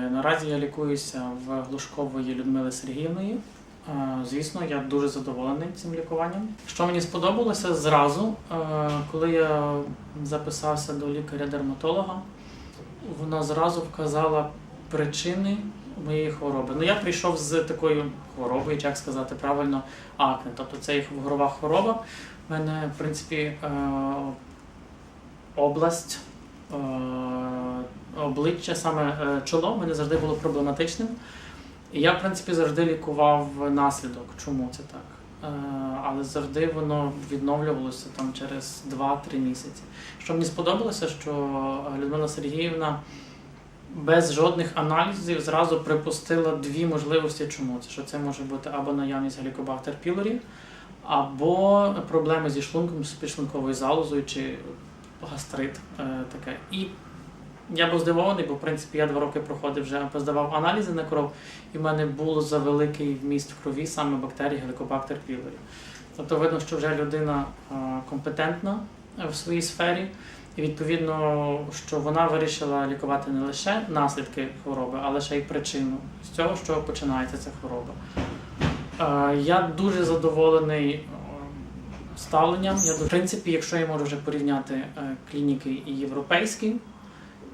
Наразі я лікуюся в Глушкової Людмили Сергіївної. Е, Звісно, я дуже задоволений цим лікуванням. Що мені сподобалося зразу, е, коли я записався до лікаря-дерматолога, вона зразу вказала причини моєї хвороби. Ну, я прийшов з такою хворобою, як сказати правильно, акне. Тобто це їх вугрова хвороба. У мене, в принципі, е, область е, обличчя, саме е, чоло, мене завжди було проблематичним. І я, в принципі, завжди лікував наслідок. Чому це так? Е, Але завжди воно відновлювалося там через 2-3 місяці. Що мені сподобалося, що Людмила Сергіївна без жодних аналізів зразу припустила дві можливості, чому це. Що це може бути або наявність Helicobacter pylori, або проблеми зі шлунком, з підшлунковою залозою чи гастрит е, таке. І я був здивований, бо в принципі я два роки проходив вже поздавав аналізи на кров, і в мене було за великий вміст в крові саме бактерії Helicobacter pylori. Тобто видно, що вже людина компетентна в своїй сфері, і відповідно, що вона вирішила лікувати не лише наслідки хвороби, але ще й причину з цього, що починається ця хвороба. Я дуже задоволений ставленням. Я, в принципі, якщо я можу вже порівняти е, клініки і європейські,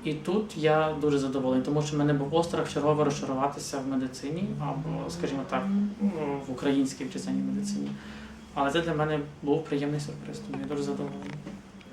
і тут я дуже задоволений, тому що в мене був острах чергово розчаруватися в медицині або, скажімо так, в українській вчительній медицині. Але це для мене був приємний сюрприз, тому я дуже задоволений.